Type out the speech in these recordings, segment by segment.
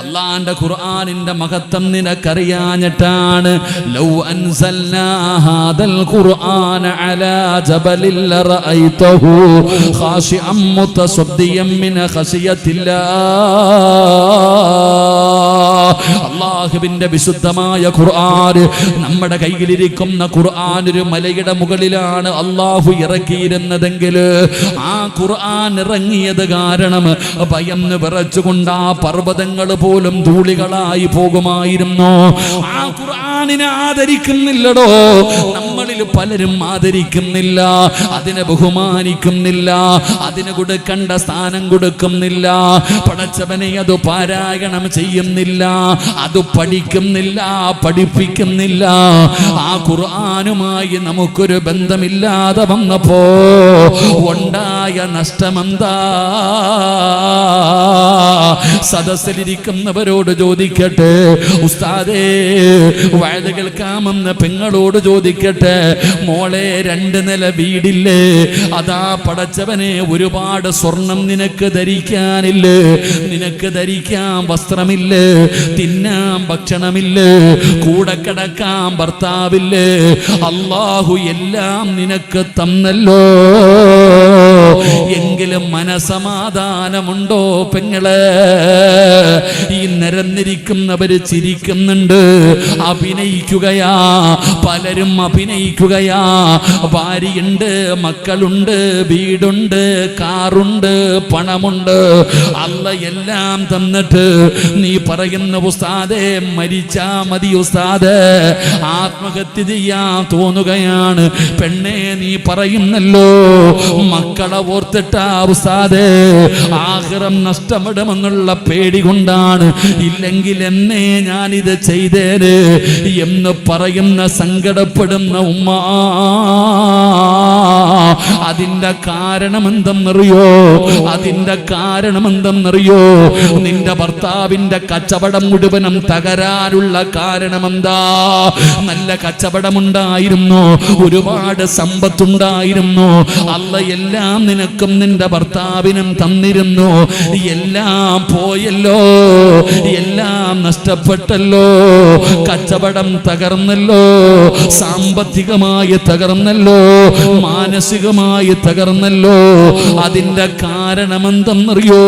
അള്ളാന്റെ ഖുർആാനിന്റെ മഹത്വം നിനക്കറിയാഞ്ഞിട്ടാണ്. ലൗ അൻസൽനാ ഹാദൽ ഖുർആന അലാ അള്ളാഹുവിന്റെ വിശുദ്ധമായ ഖുർആൻ നമ്മുടെ കയ്യിലിരിക്കുന്ന ഖുർആൻ ഒരു മലയുടെ മുകളിലാണ് അള്ളാഹു ഇറക്കിയിരുന്നതെങ്കിൽ ആ ഖുർആൻ ഇറങ്ങിയത് കാരണം ഭയം വിറച്ചുകൊണ്ട് ആ പർവതങ്ങൾ പോലും ധൂളികളായി പോകുമായിരുന്നു. ആ ഖുർആനിനെ ആദരിക്കുന്നില്ലടോ. നമ്മളിൽ പലരും ആദരിക്കുന്നില്ല അതിനെ ബഹുമാനിക്കുന്നില്ല അതിന് കൊടുക്കേണ്ട സ്ഥാനം കൊടുക്കുന്നില്ല പടച്ചവനെ അത് പാരായണം ചെയ്യുന്നില്ല അത് പഠിക്കുന്നില്ല പഠിപ്പിക്കുന്നില്ല. ആ ഖുർആാനുമായി നമുക്കൊരു ബന്ധമില്ലാതെ വന്നപ്പോ ഉണ്ടായ നഷ്ടമെന്താ? സദസ്സിലിരിക്കുന്നവരോട് ചോദിക്കട്ടെ. ഉസ്താദേ വയത് കേൾക്കാമെന്ന് പെങ്ങളോട് ചോദിക്കട്ടെ. മോളെ രണ്ട് നില വീടില്ലേ? അതാ പടച്ചവനെ ഒരുപാട് സ്വർണം നിനക്ക് ധരിക്കാനില്ലേ? നിനക്ക് ധരിക്കാൻ വസ്ത്രമില്ലേ? തിന്നാൻ ഭക്ഷണമില്ലേ? കൂടെ കിടക്കാൻ ഭർത്താവില്ലേ? അള്ളാഹു എല്ലാം നിനക്ക് തന്നല്ലോ. എങ്കിലും മനസമാധാനമുണ്ടോ പെങ്ങൾ? ഈ നിരന്നിരിക്കുന്നവര് ചിരിക്കുന്നുണ്ട്. അഭിനയിക്കുകയാ. പലരും അഭിനയിക്കുകയാ. ഭാര്യയുണ്ട് മക്കളുണ്ട് വീടുണ്ട് കാറുണ്ട് പണമുണ്ട്. അല്ല എല്ലാം തന്നിട്ട് നീ പറയുന്ന ഉസ്താദെ മരിച്ചാ മതി ഉസ്താദ്. ആത്മഹത്യ ചെയ്യാൻ തോന്നുകയാണ്. പെണ്ണെ നീ പറയുന്നല്ലോ മക്കളെ ഓർത്തിട്ടാ ഉസ്താദേ. ആഹ്റം നഷ്ടപ്പെടുമെന്നുള്ള പേടി കൊണ്ടാണ്. ഇല്ലെങ്കിൽ എന്നെ ഞാനിത് ചെയ്തേര് എന്ന് പറയുന്ന സങ്കടപ്പെടുന്ന ഉമ്മ. അതിന്റെ കാരണം എന്തെന്നറിയോ അതിന്റെ കാരണം എന്തെന്നറിയോ നിന്റെ ഭർത്താവിന്റെ കച്ചവടം മുഴുവനും തകരാനുള്ള കാരണം എന്താ നല്ല കച്ചവടമുണ്ടായിരുന്നു ഒരുപാട് സമ്പത്തുണ്ടായിരുന്നു. അല്ല എല്ലാം നിനക്കും നിന്റെ ഭർത്താവിനും തന്നിരുന്നു. എല്ലാം പോയല്ലോ എല്ലാം നഷ്ടപ്പെട്ടല്ലോ കച്ചവടം തകർന്നല്ലോ സാമ്പത്തികമായി തകർന്നല്ലോ മാനസികമായി തകർന്നല്ലോ. അതിന്റെ കാരണമെന്തെന്നറിയോ?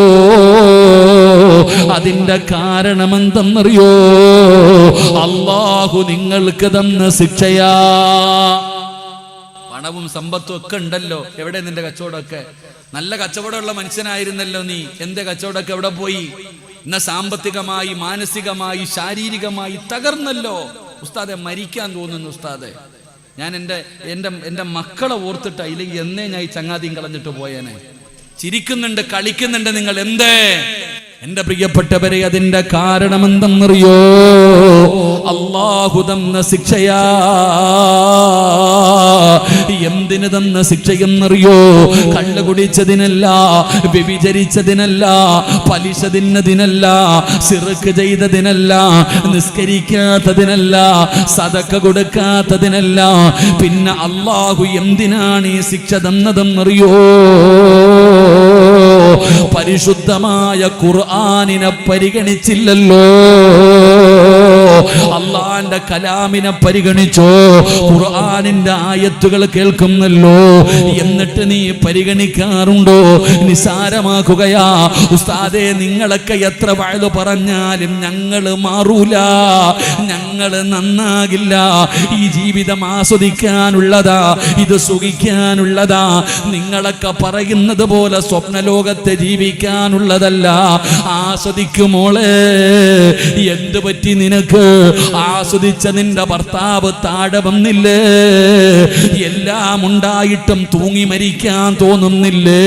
അതിന്റെ കാരണമെന്തെന്നറിയോ? അള്ളാഹു നിങ്ങൾക്ക് തന്ന ശിക്ഷയാ. പണവും സമ്പത്തും ഒക്കെ ഉണ്ടല്ലോ. എവിടെ നിന്റെ കച്ചവടമൊക്കെ? നല്ല കച്ചവടമുള്ള മനുഷ്യനായിരുന്നല്ലോ നീ. എന്റെ കച്ചവടമൊക്കെ എവിടെ പോയി? ഇന്ന സാമ്പത്തികമായി മാനസികമായി ശാരീരികമായി തകർന്നല്ലോ. ഉസ്താദെ മരിക്കാൻ തോന്നുന്നു ഉസ്താദെ. ഞാൻ എന്റെ എന്റെ എന്റെ മക്കളെ ഓർത്തിട്ട ഇല്ലെങ്കിൽ എന്നേ ഞാൻ ഈ ചങ്ങാതിയും കളഞ്ഞിട്ട് പോയേനെ. ചിരിക്കുന്നുണ്ട് കളിക്കുന്നുണ്ട് നിങ്ങൾ എന്തേ? എന്റെ പ്രിയപ്പെട്ടവരെ അതിന്റെ കാരണം എന്തെന്നറിയോ? അള്ളാഹു തന്ന ശിക്ഷയാ. എന്തിന് തന്ന ശിക്ഷയെന്നറിയോ? കള്ളു കുടിച്ചതിനല്ല വ്യഭിചരിച്ചതിനല്ല പലിശ തിന്നതിനല്ല സിറുക്ക് ചെയ്തതിനല്ല നിസ്കരിക്കാത്തതിനല്ല സതക്ക കൊടുക്കാത്തതിനല്ല. പിന്നെ അള്ളാഹു എന്തിനാണ് ഈ ശിക്ഷ തന്നതെന്നറിയോ? പരിശുദ്ധമായ ഖുർആാനിനെ പരിഗണിച്ചില്ലല്ലോ. അള്ളാന്റെ കലാമിനെ പരിഗണിച്ചോ? ഖുർആനിന്റെ ആയത്തുകൾ കേൾക്കുന്നല്ലോ. എന്നിട്ട് നീ പരിഗണിക്കാറുണ്ടോ? നിസാരമാക്കുകയാ. ഉസ്താദെ നിങ്ങളൊക്കെ എത്ര വഴുത് പറഞ്ഞാലും ഞങ്ങൾ മാറൂല. ഞങ്ങൾ നന്നാകില്ല. ഈ ജീവിതം ആസ്വദിക്കാനുള്ളതാ. ഇത് സുഖിക്കാനുള്ളതാ. നിങ്ങളൊക്കെ പറയുന്നത് പോലെ സ്വപ്നലോകത്തെ ജീവിക്കാനുള്ളതല്ല. ആസ്വദിക്കുമോളെ എന്ത് പറ്റി നിനക്ക്? ആസ്വദിച്ച നിന്റെ ഭർത്താവ് താഴെ വന്നില്ലേ? എല്ലാം ഉണ്ടായിട്ടും തൂങ്ങി മരിക്കാൻ തോന്നുന്നില്ലേ?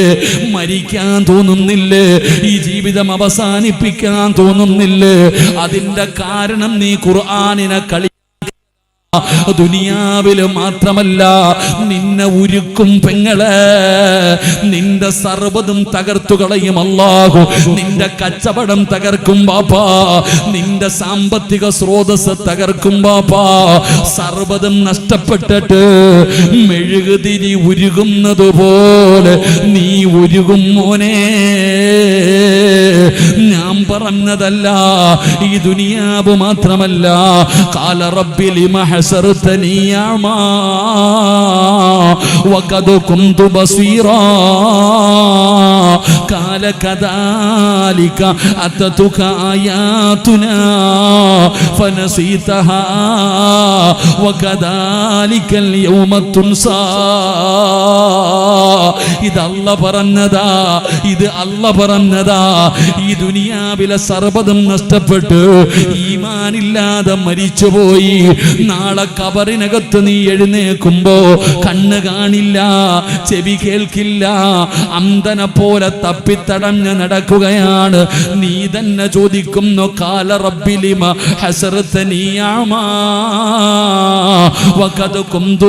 മരിക്കാൻ തോന്നുന്നില്ലേ? ഈ ജീവിതം അവസാനിപ്പിക്കാൻ തോന്നുന്നില്ലേ? അതിന്റെ കാരണം നീ ഖുർആാനിനെ കളി ദുനിയാവിൽ മാത്രമല്ല നിന്നെ ഉരുക്കും പെങ്ങളെ. നിന്റെ സർവതും തകർത്തു കളയും അല്ലാഹു. നിന്റെ കച്ചവടം തകർക്കും ബാപ്പാ. നിന്റെ സാമ്പത്തിക സ്രോതസ് തകർക്കും ബാപ്പാ. സർവതും നഷ്ടപ്പെട്ടിട്ട് മെഴുകുതിരി ഉരുകുന്നത് പോലെ നീ ഉരുകും മോനെ. ഞാൻ പറഞ്ഞതല്ല ഈ ദുനിയാവ് മാത്രമല്ല. കാല റബ്ബി بشرتني أعمى وقد كنت بصيرا قال كذلك أتتك آياتنا فنسيتها وكذلك اليوم تنسى ഇത് അല്ല പറഞ്ഞതാ ഇത് അല്ല പറഞ്ഞതാ. ഈ ദുനിയാവിലെ സർവതും നഷ്ടപ്പെട്ട് ഈമാനില്ലാതെ മരിച്ചുപോയി. നാളെ കബറിനകത്ത് നീ എഴുന്നേക്കുമ്പോ കണ്ണ് കാണില്ല ചെവി കേൾക്കില്ല. അന്തനെ പോലെ തപ്പിത്തടഞ്ഞ് നടക്കുകയാണ്. നീ തന്നെ ചോദിക്കുന്നു കാല റബ്ബിലിമ ഹസറത്തനിയാമാ വഖദ് കുന്തു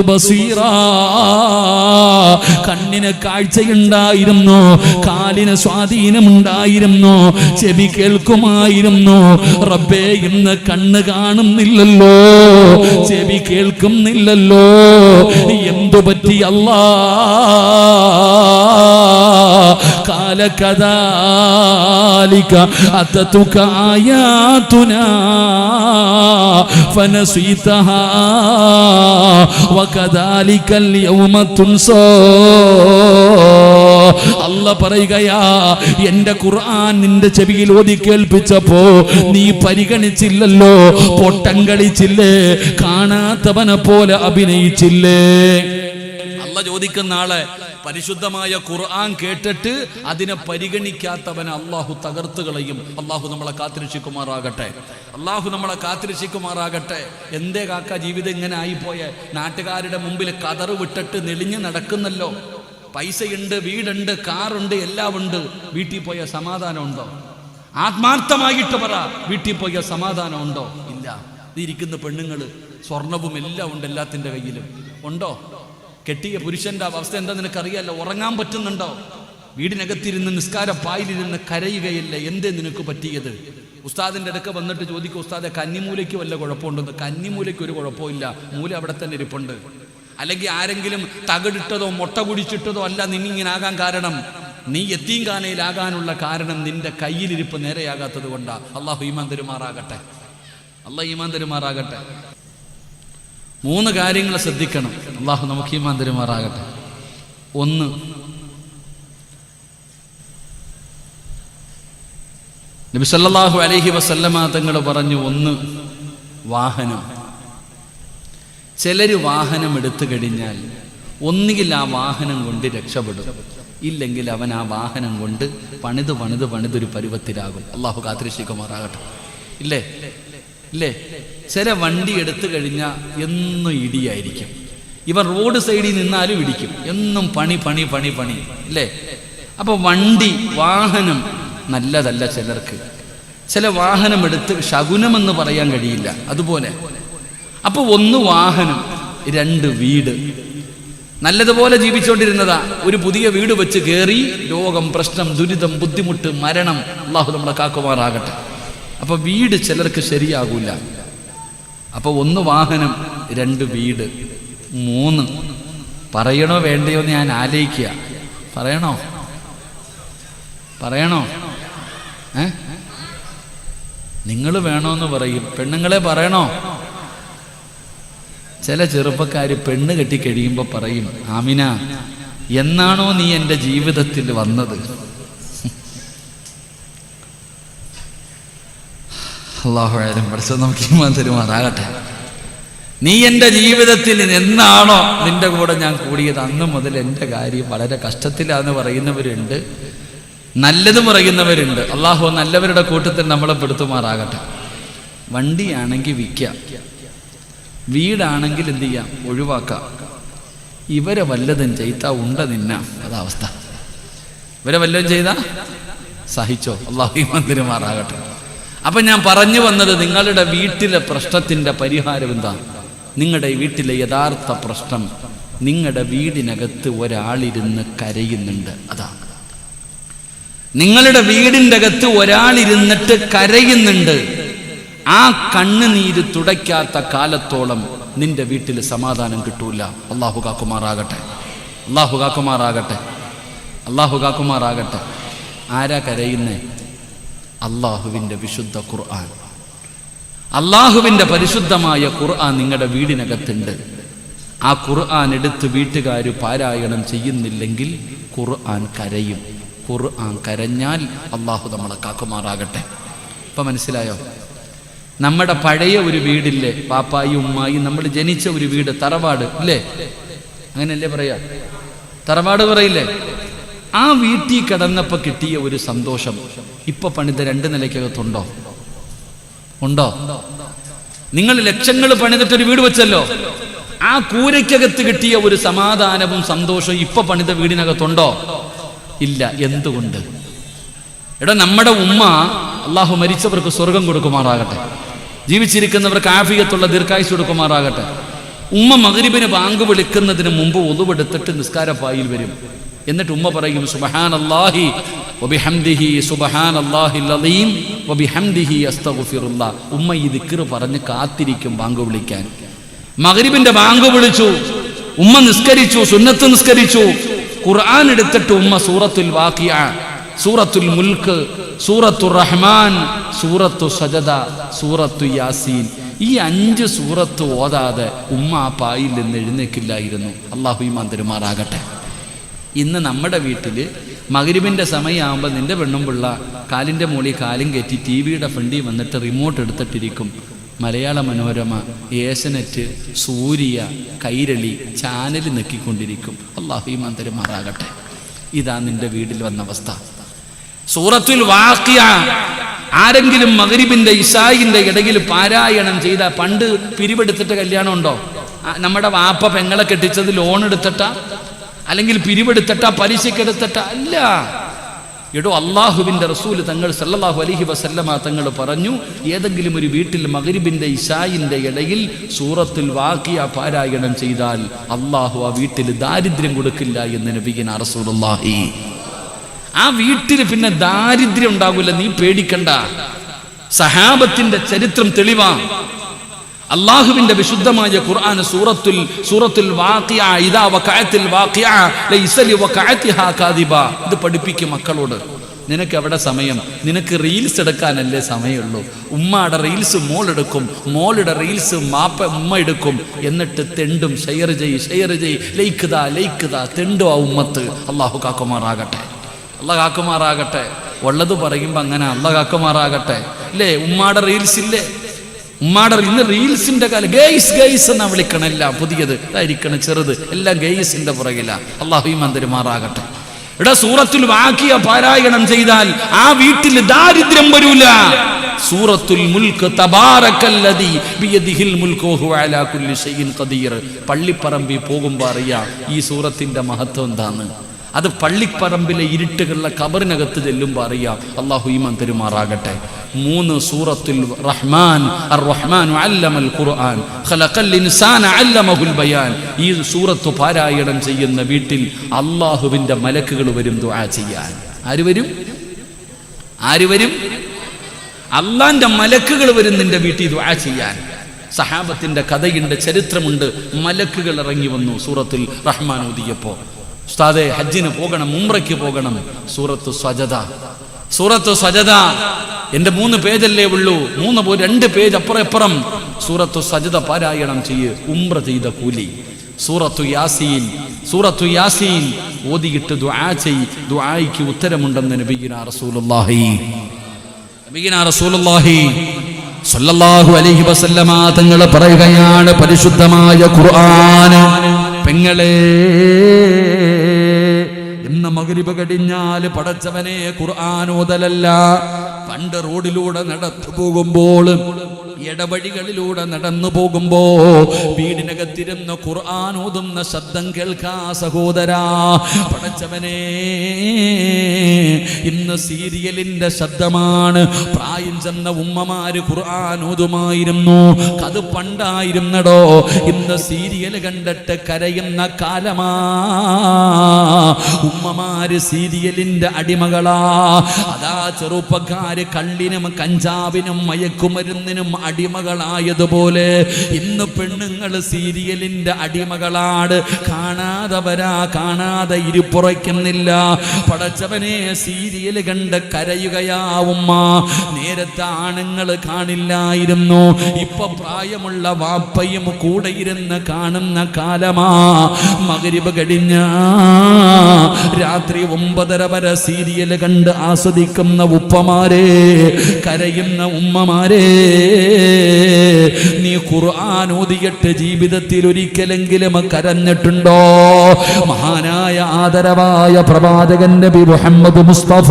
കണ്ണിന് കാഴ്ചയുണ്ടായിരുന്നു. കാലിന് സ്വാധീനമുണ്ടായിരുന്നു. ചെവി കേൾക്കുമായിരുന്നു. റബ്ബേ ഇന്ന് കണ്ണ് കാണുന്നില്ലല്ലോ. ചെവി കേൾക്കുന്നില്ലല്ലോ. എന്തു പറ്റി അല്ലാ? കാലകദാലിക അത്തതുക ആയാതുനാ ഫനസീതഹാ വകദാലിക اليوم തുൻസാ അല്ല പറയുകയാ എന്റെ ഖുർആൻ നിന്റെ ചെവിയിൽ ഓതി കേൾപ്പിച്ചപ്പോ നീ പരിഗണിച്ചില്ലല്ലോ പൊട്ടം കളിച്ചില്ലേ കാണാത്തവനെ പോലെ അഭിനയിച്ചില്ലേ അല്ല ചോദിക്കുന്ന ആളെ പരിശുദ്ധമായ ഖുർആൻ കേട്ടിട്ട് അതിനെ പരിഗണിക്കാത്തവനെ അള്ളാഹു തകർത്ത് കളയും. അള്ളാഹു നമ്മളെ കാത്തിരക്ഷിക്കുമാറാകട്ടെ. അള്ളാഹു നമ്മളെ കാത്തിരക്ഷിക്കുമാറാകട്ടെ. എന്തേ കാക്ക ജീവിതം ഇങ്ങനെ ആയിപ്പോയെ? നാട്ടുകാരുടെ മുമ്പിൽ കതറ് വിട്ടിട്ട് നെളിഞ്ഞ് നടക്കുന്നല്ലോ. പൈസയുണ്ട് വീടുണ്ട് കാറുണ്ട് എല്ലാം ഉണ്ട് വീട്ടിൽ പോയ സമാധാനമുണ്ടോ? ആത്മാർത്ഥമായിട്ട് പറ വീട്ടിൽ പോയ സമാധാനമുണ്ടോ? ഇല്ല. ഇരിക്കുന്ന പെണ്ണുങ്ങൾ സ്വർണവും എല്ലാം ഉണ്ട് എല്ലാത്തിന്റെ കയ്യിലും. ഉണ്ടോ? കെട്ടിയ പുരുഷന്റെ അവസ്ഥ എന്താ നിനക്കറിയാലോ? ഉറങ്ങാൻ പറ്റുന്നുണ്ടോ? വീടിനകത്തിരുന്ന് നിസ്കാര പായിലിരുന്ന് കരയുകയില്ല? എന്തേ നിനക്ക് പറ്റിയത്? ഉസ്താദിന്റെ അടുക്ക വന്നിട്ട് ചോദിക്കും ഉസ്താദെ കന്നിമൂലയ്ക്ക് വല്ല കുഴപ്പമുണ്ടെന്ന്? കന്നിമൂലയ്ക്ക് ഒരു കുഴപ്പമില്ല മൂല അവിടെ തന്നെ ഇരിപ്പുണ്ട്. അല്ലെങ്കിൽ ആരെങ്കിലും തകിടിട്ടതോ മുട്ട കുടിച്ചിട്ടതോ അല്ല നിന്നിങ്ങനാകാൻ കാരണം. നീ എത്തീം കാനയിലാകാനുള്ള കാരണം നിന്റെ കയ്യിലിരിപ്പ് നേരെയാകാത്തത് കൊണ്ടാ. അള്ളാഹു ഈമാൻ തരുമാറാകട്ടെ. അള്ളാഹ് ഈമാൻ തരുമാറാകട്ടെ. മൂന്ന് കാര്യങ്ങൾ ശ്രദ്ധിക്കണം. അള്ളാഹു നമുക്ക് ഈമാൻ തരുമാറാകട്ടെ. ഒന്ന് നബി സല്ലല്ലാഹു അലൈഹി വസല്ലമ തങ്ങൾ പറഞ്ഞു ഒന്ന് വാഹനം. ചിലർ വാഹനം എടുത്തു കഴിഞ്ഞാൽ ഒന്നുകിൽ ആ വാഹനം കൊണ്ട് രക്ഷപ്പെടും. ഇല്ലെങ്കിൽ അവൻ ആ വാഹനം കൊണ്ട് പണിത് പണിത് പണിതൊരു പരുവത്തിലാകും. അള്ളാഹു കാത്തിരക്ഷിക്കുമാറാകട്ടെ. ഇല്ലേ? ഇല്ലേ ചില വണ്ടി എടുത്തു കഴിഞ്ഞാൽ എന്നും ഇടിയായിരിക്കും. ഇവർ റോഡ് സൈഡിൽ നിന്നാലും ഇടിക്കും. എന്നും പണി പണി പണി പണി. അല്ലേ അപ്പൊ വണ്ടി വാഹനം നല്ലതല്ല ചിലർക്ക്. ചില വാഹനം എടുത്ത് ശകുനമെന്ന് പറയാൻ കഴിയില്ല. അതുപോലെ. അപ്പൊ ഒന്ന് വാഹനം രണ്ട് വീട്. നല്ലതുപോലെ ജീവിച്ചുകൊണ്ടിരുന്നതാ ഒരു പുതിയ വീട് വെച്ച് കയറി രോഗം പ്രശ്നം ദുരിതം ബുദ്ധിമുട്ട് മരണം അള്ളാഹു നമ്മളെ കാക്കുമാറാകട്ടെ. അപ്പൊ വീട് ചിലർക്ക് ശരിയാകൂല. അപ്പൊ ഒന്ന് വാഹനം രണ്ട് വീട് മൂന്ന്. പറയണോ വേണ്ടയോ എന്ന് ഞാൻ ആലോചിക്കുക. പറയണോ? പറയണോ? ഏ? നിങ്ങൾ വേണോന്ന് പറയും. പെണ്ണുങ്ങളെ പറയണോ? ചില ചെറുപ്പക്കാർ പെണ്ണ് കെട്ടി കഴിയുമ്പോൾ പറയും ആമിന എന്നാണോ നീ എന്റെ ജീവിതത്തിൽ വന്നത്? അള്ളാഹു ആയാലും പഠിച്ചത് നമുക്ക് ഈമാൻ തരുമാറാകട്ടെ. നീ എന്റെ ജീവിതത്തിൽ എന്നാണോ നിന്റെ കൂടെ ഞാൻ കൂടിയത്? അന്ന് മുതൽ എന്റെ കാര്യം വളരെ കഷ്ടത്തിലാന്ന് പറയുന്നവരുണ്ട്. നല്ലത് പറയുന്നവരുണ്ട്. അള്ളാഹു നല്ലവരുടെ കൂട്ടത്തിൽ നമ്മളെ പെടുത്തുമാറാകട്ടെ. വണ്ടിയാണെങ്കിൽ വിൽക്കാം. വീടാണെങ്കിൽ എന്ത് ചെയ്യാം? ഒഴിവാക്കാം. ഇവരെ വല്ലതും ചെയ്താ ഉണ്ട നിന്ന. അതാവസ്ഥ ഇവരെ വല്ലതും ചെയ്താ? സഹിച്ചോ? അള്ളാഹു മന്ദിരമാറാകട്ടെ അപ്പൊ ഞാൻ പറഞ്ഞു വന്നത് നിങ്ങളുടെ വീട്ടിലെ പ്രശ്നത്തിന്റെ പരിഹാരം എന്താ? നിങ്ങളുടെ വീട്ടിലെ യഥാർത്ഥ പ്രശ്നം നിങ്ങളുടെ വീടിനകത്ത് ഒരാളിരുന്ന് കരയുന്നുണ്ട്. അതാ. നിങ്ങളുടെ വീടിന്റെ അകത്ത് ഒരാളിരുന്നിട്ട് കരയുന്നുണ്ട്. ആ കണ്ണുനീര് തുടയ്ക്കാത്ത കാലത്തോളം നിന്റെ വീട്ടിൽ സമാധാനം കിട്ടൂല. അള്ളാഹു കാക്കുമാറാകട്ടെ. അള്ളാഹു കാക്കുമാറാകട്ടെ. അള്ളാഹു കാക്കുമാറാകട്ടെ. ആരാ കരയുന്നേ? അള്ളാഹുവിന്റെ വിശുദ്ധ ഖുർആൻ. അള്ളാഹുവിന്റെ പരിശുദ്ധമായ ഖുർആൻ നിങ്ങളുടെ വീടിനകത്തുണ്ട്. ആ ഖുർആൻ എടുത്ത് വീട്ടുകാർ പാരായണം ചെയ്യുന്നില്ലെങ്കിൽ ഖുർആൻ കരയും. ഖുർആൻ കരഞ്ഞാൽ അള്ളാഹു നമ്മളെ കാക്കുമാറാകട്ടെ. ഇപ്പം മനസ്സിലായോ? നമ്മുടെ പഴയ ഒരു വീടില്ലേ? പാപ്പായി ഉമ്മായി നമ്മൾ ജനിച്ച ഒരു വീട് തറവാട് ഇല്ലേ? അങ്ങനെയല്ലേ പറയാ? തറവാട് പറയില്ലേ? ആ വീട്ടിൽ കിടന്നപ്പോൾ കിട്ടിയ ഒരു സന്തോഷം. ഇപ്പൊ പണിത രണ്ട് നിലയ്ക്കകത്തുണ്ടോ? ഉണ്ടോ? നിങ്ങൾ ലക്ഷങ്ങൾ പണിതിട്ട് ഒരു വീട് വെച്ചല്ലോ. ആ കൂരയ്ക്കകത്ത് കിട്ടിയ ഒരു സമാധാനവും സന്തോഷവും ഇപ്പൊ പണിത വീടിനകത്തുണ്ടോ? ഇല്ല. എന്തുകൊണ്ട്? എടാ നമ്മുടെ ഉമ്മ അള്ളാഹു മരിച്ചവർക്ക് സ്വർഗം കൊടുക്കുമാറാകട്ടെ. ജീവിച്ചിരിക്കുന്നവർക്ക് ആഫിയത്തുള്ള ദീർഘായുസ് കൊടുക്കുമാറാകട്ടെ. ഉമ്മ മകരിബിന് ബാങ്ക് വിളിക്കുന്നതിന് മുമ്പ് ഒതുവെടുത്തിട്ട് നിസ്കാരപ്പായിൽ വരും. എന്നിട്ട് ഉമ്മ പറയും സുബഹാൻ അല്ലാഹി വബിഹംദിഹി സുബഹാൻ അല്ലാഹിൽ അലീം വബിഹംദിഹി അസ്തഗ്ഫിറുല്ലാ. ഉമ്മ ഈ ദിക്കറ് പറഞ്ഞ് കാത്തിരിക്കും ബാങ്ക് വിളിക്കാൻ. മകരിബിന്റെ ബാങ്ക് വിളിച്ചു. ഉമ്മ നിസ്കരിച്ചു സുന്നത്ത് നിസ്കരിച്ചു. ഖുർആൻ എടുത്തിട്ട് ഉമ്മ സൂറത്തുൽ വാക്കിയ സൂറത്തുൽ മുൽക്ക് സൂറത്തു റഹ്മാൻ സൂറത്തു സജദ സൂറത്തു യാസീൻ. ഈ അഞ്ച് സൂറത്ത് ഓതാതെ ഉമ്മ ആ പായിൽ നിന്ന് എഴുന്നേക്കില്ലായിരുന്നു. അള്ളാഹു ഈമാൻ തെരുമാറാകട്ടെ. ഇന്ന് നമ്മുടെ വീട്ടിൽ മകരിബിന്റെ സമയമാകുമ്പോൾ നിന്റെ പെണ്ണും കാലിന്റെ മുകളിൽ കാലും കയറ്റി ടി വിയുടെ ഫ്രണ്ടിൽ വന്നിട്ട് റിമോട്ട് എടുത്തിട്ടിരിക്കും. മലയാള മനോരമ ഏശനറ്റ് സൂര്യ കൈരളി ചാനൽ നെക്കിക്കൊണ്ടിരിക്കും അള്ളാഹു ഈമാൻ തെരുമാറാകട്ടെ ഇതാ നിന്റെ വീട്ടിൽ വന്ന അവസ്ഥ. സൂറത്തുൽ വാക്കിയ ആരെങ്കിലും മകരിബിന്റെ ഇസായിന്റെ ഇടയിൽ പാരായണം ചെയ്ത പണ്ട് പിരിവെടുത്തിട്ട് കല്യാണം ഉണ്ടോ നമ്മുടെ വാപ്പ പെങ്ങളെ കെട്ടിച്ചത് ലോൺ എടുത്തിട്ട? അല്ലെങ്കിൽ പിരിവെടുത്തിട്ട പലിശക്കെടുത്തിട്ട അല്ല. എടോ അള്ളാഹുവിന്റെ റസൂൽ തങ്ങൾ സല്ലാഹു അലഹി വസല്ലമ തങ്ങൾ പറഞ്ഞു ഏതെങ്കിലും ഒരു വീട്ടിൽ മകരിബിന്റെ ഇഷായിന്റെ ഇടയിൽ സൂറത്തിൽ വാക്കിയ പാരായണം ചെയ്താൽ അള്ളാഹു ആ വീട്ടിൽ ദാരിദ്ര്യം കൊടുക്കില്ല എന്ന് നബിഗിന റസൂലുള്ളാഹി. ആ വീട്ടിൽ പിന്നെ ദാരിദ്ര്യം ഉണ്ടാകില്ല നീ പേടിക്കണ്ട. സഹാബത്തിന്റെ ചരിത്രം തെളിവാ. അള്ളാഹുവിന്റെ വിശുദ്ധമായ ഖുർആൻ സൂറത്തുൽ സൂറത്തുൽ ഇദാ കാദിബ. ഇത് പഠിപ്പിക്കും മക്കളോട്. നിനക്ക് എവിടെ സമയം. നിനക്ക് റീൽസ് എടുക്കാനല്ലേ സമയമുള്ളൂ. ഉമ്മയുടെ റീൽസ് മോൾ എടുക്കും. മോളുടെ റീൽസ് മാപ്പ ഉമ്മ എടുക്കും. എന്നിട്ട് തെണ്ടും ഷെയർ ചെയ് ഷെയർ ചെയ് ലയിക്കുതാ ലയിക്കുതാ തെണ്ടു ആ ഉമ്മത്ത്. അള്ളാഹു കാക്കുമാറാകട്ടെ. അള്ള കാക്കുമാറാകട്ടെ. ഉള്ളത് പറയുമ്പോൾ അങ്ങനെ അള്ള കാക്കുമാറാകട്ടെ. ഇല്ലേ? ഉമ്മയുടെ റീൽസ് ഇല്ലേ ഉമ്മാടെ ഇന്ന് റീൽസിന്റെ കാലം. ഗെയ്സ് ഗെയ്സ് എന്നാ വിളിക്കണം എല്ലാം പുതിയത്. ഇതായിരിക്കണം ചെറുത്. എല്ലാം ഗെയ്സിന്റെ പുറകില. അള്ളാഹു ഈ മന്ദിരമാറാകട്ടെ ഇവിടെ സൂറത്തിൽ വാക്കിയ പാരായണം ചെയ്താൽ ആ വീട്ടിൽ ദാരിദ്ര്യം വരൂല. സൂറത്തുൽ മുൽക്ക് തബാറക്കല്ലതി ബിയദിഹിൽ മുൽക്കു വഹുവ അലാ കുല്ലി ഷൈഇൻ ഖദീർ. അറിയാം ഈ സൂറത്തിന്റെ മഹത്വം എന്താണ്. അത് പള്ളിപ്പറമ്പിലെ ഇരുട്ടുകളിലെ കബറിനകത്ത് ചെല്ലുമ്പോൾ അറിയാം. അള്ളാഹു ഈമാൻ തെരുമാറാകട്ടെ. മൂന്ന് സൂറത്തിൽ റഹ്മാൻ അർ റഹ്മാൻ ഖുർആൻ. ബയാൻ. ഈ സൂറത്ത് പാരായണം ചെയ്യുന്ന വീട്ടിൽ അള്ളാഹുവിന്റെ മലക്കുകൾ വരും ദുആ ചെയ്യാൻ. ആര് വരും? ആര് വരും? അള്ളാന്റെ മലക്കുകൾ വരും നിന്റെ വീട്ടിൽ ദുആ ചെയ്യാൻ. സഹാബത്തിന്റെ കഥയുണ്ട് ചരിത്രമുണ്ട്. മലക്കുകൾ ഇറങ്ങി വന്നു സൂറത്തിൽ റഹ്മാൻ ഊതിയപ്പോ. ഉസ്താദെ ഹജ്ജിന് പോകണം മുംറയ്ക്ക് പോകണം. സൂറത്ത് സ്വജത സൂറത്ത് സജത എന്റെ മൂന്ന് പേജല്ലേ ഉള്ളൂ. മൂന്ന് പോ രണ്ട് പേജ് അപ്പുറം അപ്പുറം സൂറത്ത് സജത പാരായണം ചെയ്യ്. ഉംറ ചെയ്ത കൂലി. സൂറത്തു യാസീൻ. സൂറത്തു യാസീൻ. ഓതിയിട്ട് ദുആ ചെയ് ദുആയ്ക്ക് ഉത്തരമുണ്ടെന്ന് നബിഗിന റസൂലുള്ളാഹി. നബിഗിന റസൂലുള്ളാഹി സല്ലല്ലാഹു അലൈഹി വസല്ലമ തങ്ങൾ പറയുകയാണ് പരിശുദ്ധമായ ഖുർആൻ. പെങ്ങളെ ഇന്ന് മകരിപ കടിഞ്ഞാൽ പടച്ചവനെ ഖുർആൻ ഓതലല്ല പണ്ട് റോഡിലൂടെ നടത്തു പോകുമ്പോൾ ഇടവഴികളിലൂടെ നടന്നു പോകുമ്പോ വീടിനകത്തിരുന്ന് ഖുർആൻ ഓതുന്ന ശബ്ദം കേൾക്കാ സഹോദരാ. പടച്ചവനെ ഇന്ന് സീരിയലിന്റെ ശബ്ദമാണ്. പ്രായം ചെന്ന ഉമ്മമാര് ഖുർആൻ ഓതുമായിരുന്നു. അത് പണ്ടായിരുന്നടോ. ഇന്ന് സീരിയൽ കണ്ടിട്ട് കരയുന്ന കാലമാ. ഉമ്മമാര് സീരിയലിന്റെ അടിമകളാ. അതാ ചെറുപ്പക്കാര് കള്ളിനും കഞ്ചാവിനും മയക്കുമരുന്നിനും അടിമകളായതുപോലെ ഇന്ന് പെണ്ണുങ്ങൾ സീരിയലിന്റെ അടിമകളാണ്. കാണാതെ വരാ കാണാതെ ഇരുപ്പുറയ്ക്കുന്നില്ല. പടച്ചവനെ സീരിയൽ കണ്ട് കരയുകയാവുമ്മ. നേരത്തെ ആണുങ്ങൾ കാണില്ലായിരുന്നു. ഇപ്പൊ പ്രായമുള്ള വാപ്പയും കൂടെ ഇരുന്ന് കാണുന്ന കാലമാ. മകരിവ് കഴിഞ്ഞ രാത്രി ഒമ്പതര വരെ സീരിയൽ കണ്ട് ആസ്വദിക്കുന്ന ഉപ്പമാരെ കരയുന്ന ഉമ്മമാരെ നീ ഖുർആൻ ഓതിയിട്ട് ജീവിതത്തിൽ ഒരിക്കലെങ്കിലും കരഞ്ഞിട്ടുണ്ടോ? മഹാനായ ആദരവായ പ്രവാചകൻ നബി മുഹമ്മദ് മുസ്തഫ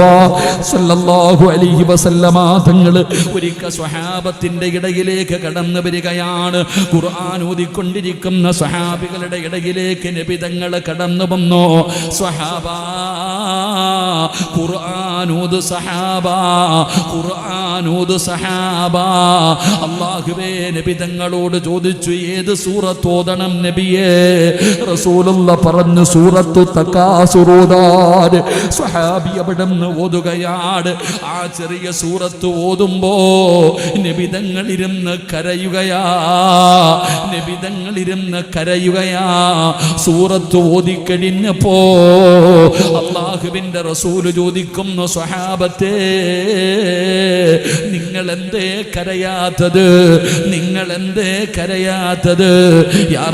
സല്ലല്ലാഹു അലൈഹി വസല്ലമ തങ്ങൾ ഒരിക്കൽ സ്വഹാബത്തിന്റെ ഇടയിലേക്ക് കടന്നു വരികയാണ്. ഖുർആൻ ഓതിക്കൊണ്ടിരിക്കുന്ന സ്വഹാബികളുടെ ഇടയിലേക്ക് നബി തങ്ങൾ കടന്നു വന്നു. സ്വഹാബ ഖുർആൻ ഓത് സഹാബ ഓതു സഹാബ അല്ലാഹുവേ നബി തങ്ങളോട് ചോദിച്ചു ഏത് സൂറത്ത് ഓതണം നബിയേ? റസൂലുള്ള പറഞ്ഞു സൂറത്തു തക്കാസുറൂദാൻ സ്വഹാബി അവിടെ നിന്ന് ഓതുകയാണ്. ആ ചെറിയ സൂറത്ത് ഓതുമ്പോ നബിതങ്ങളിരുന്ന് കരയുകയാ. നബിതങ്ങളിരുന്ന് കരയുകയാ. സൂറത്ത് ഓതിക്കഴിഞ്ഞപ്പോ അള്ളാഹുവിന്റെ റസൂൽ ചോദിക്കുന്നു സ്വഹാബത്തെ നിങ്ങൾ എന്തേ കരയാത്തത്? നിങ്ങൾ എന്തേ കരയാത്തത്? യാ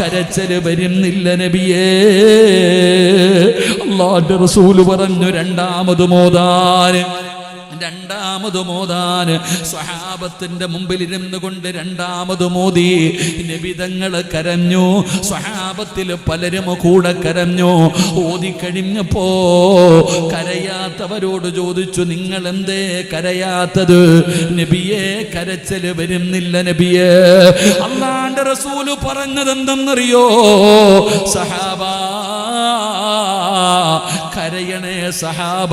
കരച്ചൽ വരുന്നില്ല നബിയേ. അള്ളാന്റെ റസൂൽ പറഞ്ഞു രണ്ടാമത് മോദാന് രണ്ടാമത് മോതാൻ സ്വഹാബത്തിന്റെ മുമ്പിൽ ഇരുന്നു കൊണ്ട് രണ്ടാമത് മോദി. നബിതങ്ങൾ കരഞ്ഞു. സ്വഹാബത്തിൽ പലരും കൂടെ കരഞ്ഞു. ഓതി കഴിഞ്ഞപ്പോ കരയാത്തവരോട് ചോദിച്ചു നിങ്ങൾ എന്തേ കരയാത്തത്? നബിയെ കരച്ചൽ വരുന്നില്ല നബിയെ. അള്ളാന്റെ റസൂൽ പറഞ്ഞത് എന്തെന്നറിയോ സഹാബാ കരയണേ സഹാബ.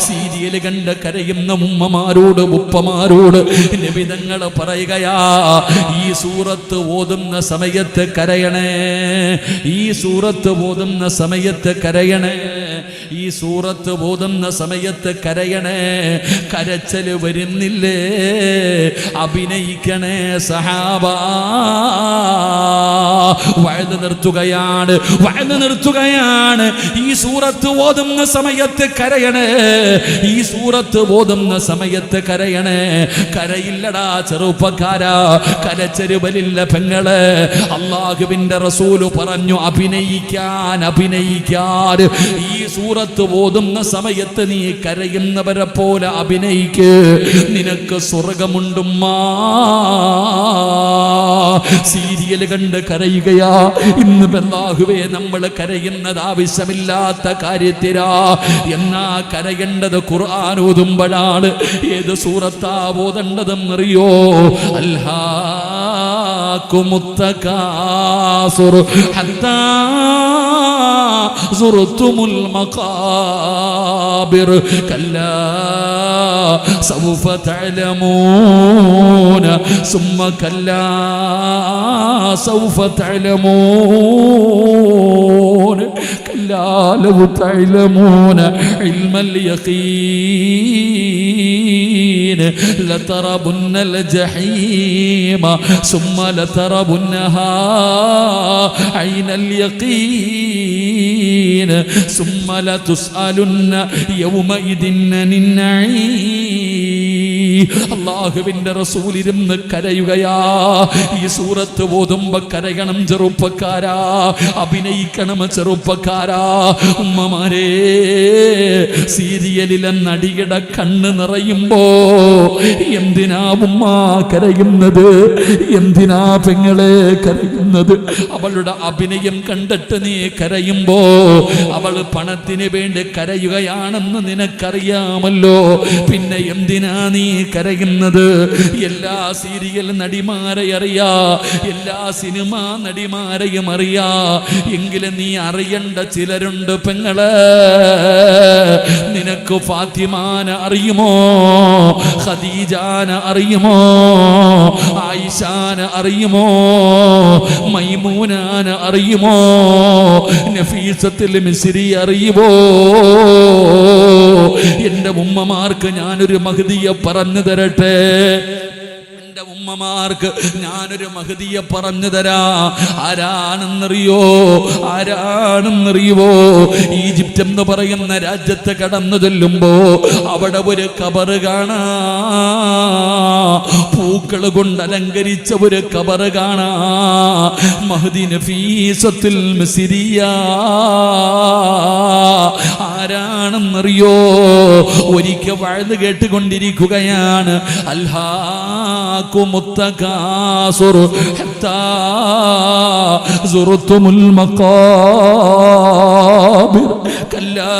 സീരിയൽ കണ്ട് കരയുന്ന ഉമ്മമാരോട് ഉപ്പമാരോട് നിബിതങ്ങൾ പറയുകയാ ഈ സൂറത്ത് ഓതുന്ന സമയത്ത് കരയണേ ഈ സൂറത്ത് ഓതുന്ന സമയത്ത് കരയണേ ഈ സൂറത്ത് ഓതുന്ന സമയത്ത് കരയണേ കരച്ചൽ വരുന്നില്ലേ? അഭിനയിക്കണേ സഹാബ. വഴുത് നിർത്തുകയാണ്. വയന്ന് നിർത്തുകയാണ്. ഈ സൂറത്ത് ഓതുന്ന സമയത്ത് കരയണേ. ഈ സൂറത്ത് ഓതുന്ന സമയത്ത് കരയണേ. കരയില്ലടാ ചെറുപ്പക്കാരാ. കരച്ചെരുവലില്ല പെങ്ങൾ. അള്ളാഹുവിന്റെ റസൂൽ പറഞ്ഞു അഭിനയിക്കാൻ അഭിനയിക്കാൻ ഈ സൂറത്ത് ഓതുന്ന സമയത്ത് നീ കരയുന്നവരെ പോലെ അഭിനയിക്ക്. നിനക്ക് സ്വർഗമുണ്ടുമ്മാ. സീരിയൽ കണ്ട് കരയുകയാ. ഇന്ന് ബന്ധാഹുവേ നമ്മൾ കരയുന്നത് ആവശ്യമില്ലാത്ത കാര്യത്തിലാ എന്നാ കരയേണ്ടത് ഖുർആൻ ഓതുമ്പോഴാണ്. ഏത് സൂറത്താ ഓതേണ്ടതെന്നറിയോ? കുമുത്തകാസുർ ഹത്താ زرتم المقابر كلا سوف تعلمون. ثم كلا سوف تعلمون. كلا لو تعلمون علم اليقين لتربن الجحيم ثم لتربنها عين اليقين ثم لتسألن يومئذ عن النعيم. അള്ളാഹുവിന്റെ റസൂലിരുന്ന് കരയുകയാ. ഈ സൂറത്ത് ഓതുമ്പോ കരയണം ചെറുപ്പക്കാരാ. അഭിനയിക്കണം ചെറുപ്പക്കാരാ. ഉമ്മമാരെ സീരിയലിലെ നടിയുടെ കണ്ണ് നിറയുമ്പോ എന്തിനാ ഉമ്മ കരയുന്നത്? എന്തിനാ പെങ്ങളെ കരയുന്നത്? അവളുടെ അഭിനയം കണ്ടിട്ട് നീ കരയുമ്പോ അവൾ പണത്തിന് വേണ്ടി കരയുകയാണെന്ന് നിനക്കറിയാമല്ലോ. പിന്നെ എന്തിനാ നീ കരയുന്നത്. എല്ലാ സീരിയൽ നടിമാരെ അറിയാ എല്ലാ സിനിമ നടിമാരെയും അറിയാ. എങ്കിലും നീ അറിയണ്ട ചിലരുണ്ട് പെങ്ങൾ. നിനക്ക് ഫാത്തിമാന അറിയുമോ? ഖദീജാന അറിയുമോ? ആയിഷാന അറിയുമോ? മൈമൂനാന അറിയുമോ? നഫീസത്തിൽ മിസിരി അറിയുമോ? എന്റെ ഉമ്മമാർക്ക് ഞാനൊരു മഹതിയെ പറഞ്ഞു തരട്ടെ? എന്റെ ഉമ്മമാർക്ക് ഞാനൊരു മഹതിയെ പറഞ്ഞു തരാ. ആരാണെന്നറിയോ? ആരാണെന്നറിയുവോ? ഈജിപ്റ്റ് എന്ന് പറയുന്ന രാജ്യത്ത് കടന്നു ചെല്ലുമ്പോ അവിടെ ഒരു കബറ് കാണാ. പൂക്കൾ കൊണ്ട് അലങ്കരിച്ച ഒരു കബറ് കാണാ. മഹദി നഫീസത്തിൽ ആരാണെന്നറിയോ? ഒരിക്കൽ വാഴ്ന്നു കേട്ടുകൊണ്ടിരിക്കുകയാണ്. അൽഹാക്കുമുത്തകാസുർ ഹത്താ സുറുത്തുമുൽ മഖാബിർ കല്ലാ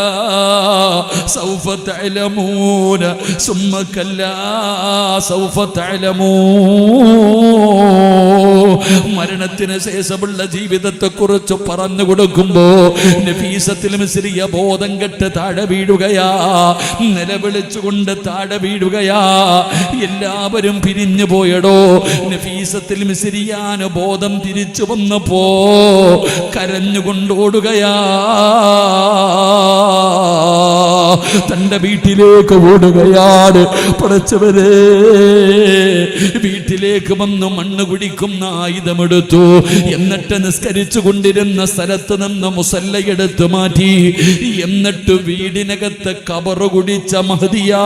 سوف تعلمون ثم كلا سوف تعلمون. മരണത്തിന് ശേഷമുള്ള ജീവിതത്തെ കുറിച്ച് പറഞ്ഞു കൊടുക്കുമ്പോ നഫീസത്തിലും സിറിയ ബോധം കെട്ട് താഴെ വീഴുകയാ. നിലവിളിച്ചുകൊണ്ട് താഴെ വീഴുകയാ. എല്ലാവരും പിരിഞ്ഞു പോയടോ. നഫീസത്തിൽ മിസിരിയാന് ബോധം തിരിച്ചു വന്നപ്പോ കരഞ്ഞുകൊണ്ടോടുകയാ തന്റെ വീട്ടിലേക്ക് ഓടുകയാണ് പടച്ചവരെ. വീട്ടിലേക്ക് വന്ന് മണ്ണ് കുടിക്കുന്ന ആയുധമെടുത്തു. എന്നിട്ട് നിസ്കരിച്ചു കൊണ്ടിരുന്ന സ്ഥലത്ത് നിന്ന് മുസല്ലയെടുത്ത് മാറ്റി. എന്നിട്ട് വീടിനകത്ത് കബറ് കുടിച്ച മഹതിയാ.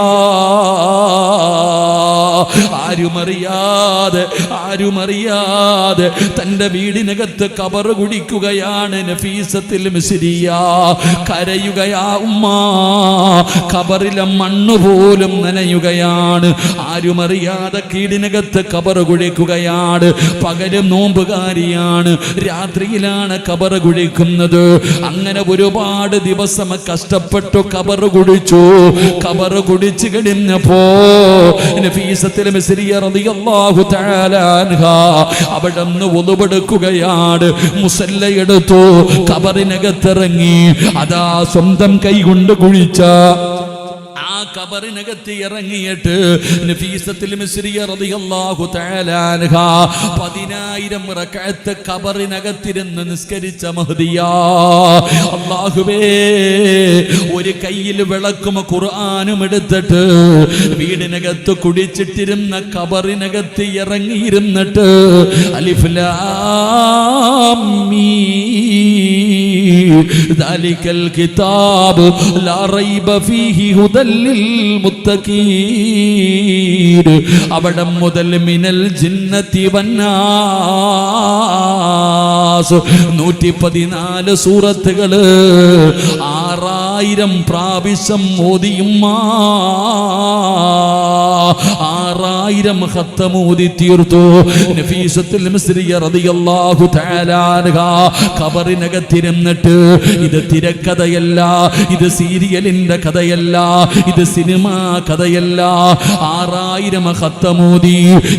ആരുമറിയാതെ ആരുമറിയാതെ തന്റെ വീടിനകത്ത് കബറ് കുടിക്കുകയാണ് നഫീസത്തിൽ മിസിരിയ. കരയുകയാ ഉമ്മ. കബറിലെ മണ്ണ് പോലും നനയുകയാണ്. ആരുമറിയാതെ കീടിനകത്ത് കബറ് കുഴിക്കുകയാണ്. പകലും നോമ്പുകാരിയാണ്. രാത്രിയിലാണ് കബറ് കുഴിക്കുന്നത്. അങ്ങനെ ഒരുപാട് ദിവസം കഷ്ടപ്പെട്ടു കബറ് കുടിച്ചു കബറ് കുടിച്ചു കഴിഞ്ഞപ്പോ അവിടെ നിന്ന് ഒതുപെടുക്കുകയാണ് മുസല്ല എടുത്തു കബറിനകത്തിറങ്ങി അതാ സ്വന്തം കൈകൊണ്ട് കുഴിച്ച ആ കബറിനകത്ത് ഇറങ്ങിയിട്ട് നഫീസത്തിൽ മിസ്രിയ റളിയല്ലാഹു തആല അൻഹ പതിനായിരം റക്അത്ത് കബറിനകത്തിരുന്ന് നിസ്കരിച്ച മഹദിയാ അല്ലാഹുവേ ഒരു കയ്യിൽ വിളക്കും ഖുർആനും എടുത്തിട്ട് വീടിനകത്ത് കുടിച്ചിട്ടിരുന്ന കബറിനകത്ത് ഇറങ്ങിയിരുന്നിട്ട് അലിഫ് ലാം മീം ذلك الكتاب لا ريب فيه هدى ലിൽ മുത്തഖീൻ അവിടെ മുതൽ മിനൽ ജിന്നത്തി വന്നാസ്. നൂറ്റി പതിനാല് സൂറത്തുകൾ ആറായിരം പ്രാവശ്യം മോദിയും ആറായിരം ഹത്തം ഓതി തീർത്തു. നഫീസത്തിൽ റളിയല്ലാഹു തആലാൻഹ കബറിനകത്തിരുന്നിട്ട് ഇത് തിരക്കഥയല്ല ഇത് സീരിയലിന്റെ കഥയല്ല ഇത് സിനിമ കഥയല്ല. ആറായിരം ഹത്തമോദി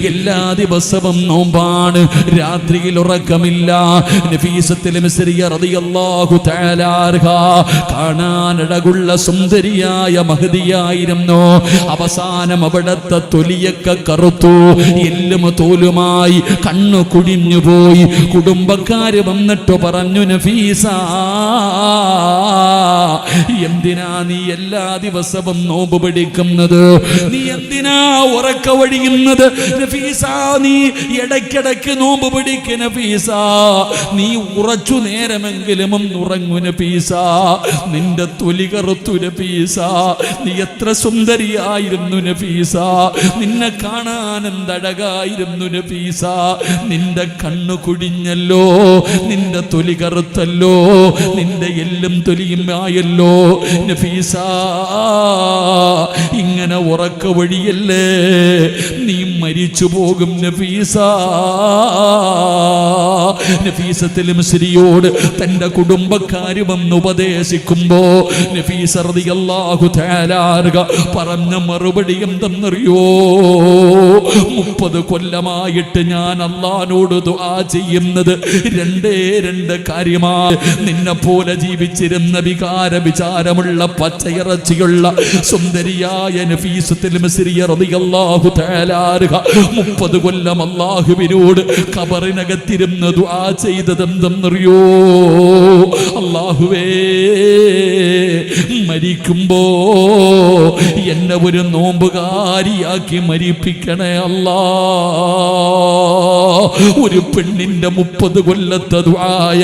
എല്ലാ ദിവസവും നോമ്പാണ്. രാത്രിയിൽ ഉറക്കമില്ല. കാണാനടകുള്ള സുന്ദരിയായ മഹതിയായിരുന്നു. അവസാനം അവിടത്തെ തൊലിയൊക്കെ കറുത്തു. എല്ലും തോലുമായി കണ്ണു കുടിഞ്ഞു പോയി. കുടുംബക്കാര് വന്നിട്ട് പറഞ്ഞു നഫീസ എന്തിനാ നീ എല്ലാ ദിവസവും നോമ്പ് പിടിക്കുന്നത് നീ എന്തിനാ ഉറക്ക വഴിയുന്നത്? നീ ഇടയ്ക്കിടയ്ക്ക് നോമ്പ് പിടിക്ക് നഫീസ. നീ ഉറച്ചു നേരമെങ്കിലും ഉറങ്ങു നഫീസ. നിന്റെ തൊലി കറുത്തു നഫീസ. നീ എത്ര സുന്ദരിയായിരുന്നു നഫീസ. നിന്നെ കാണാൻ എന്തഴകായിരുന്നു നഫീസ. നിന്റെ കണ്ണു കുടിഞ്ഞല്ലോ. നിന്റെ തൊലി കറുത്തല്ലോ. നിന്റെ എല്ലും തൊലിയും ആയല്ലോ. ഇങ്ങനെ ഉറക്ക വഴിയല്ലേ? നീ മരിച്ചു പോകും നഫീസ. നഫീസത്തിലും ശ്രീയോട് തന്റെ കുടുംബക്കാര് വന്ന് ഉപദേശിക്കുമ്പോ നഫീസ റളിയല്ലാഹു തആല പറഞ്ഞ മറുപടി എന്തെന്നറിയോ? മുപ്പത് കൊല്ലമായിട്ട് ഞാൻ അള്ളഹാനോട് ദുആ ചെയ്യുന്നത് രണ്ടേ രണ്ട് കാര്യമാണ്. നിന്നെ പോലെ ജീവിച്ചിരുന്ന വികാര വിചാരമുള്ള പച്ചയിറച്ചിയുള്ള സുന്ദരിയായ തആല മുപ്പത് കൊല്ലം അള്ളാഹുവിനോട് കബറിനകത്തിരുന്ന് ദുആ ചെയ്തതെന്തെന്നറിയോ? അള്ളാഹുവേ മരിക്കുമ്പോ എന്നെ ഒരു നോമ്പുകാരിയാക്കി മരിപ്പിക്കണേ അല്ലാ. ഒരു പെണ്ണിന്റെ മുപ്പത് കൊല്ലത്തെ ദുആയ.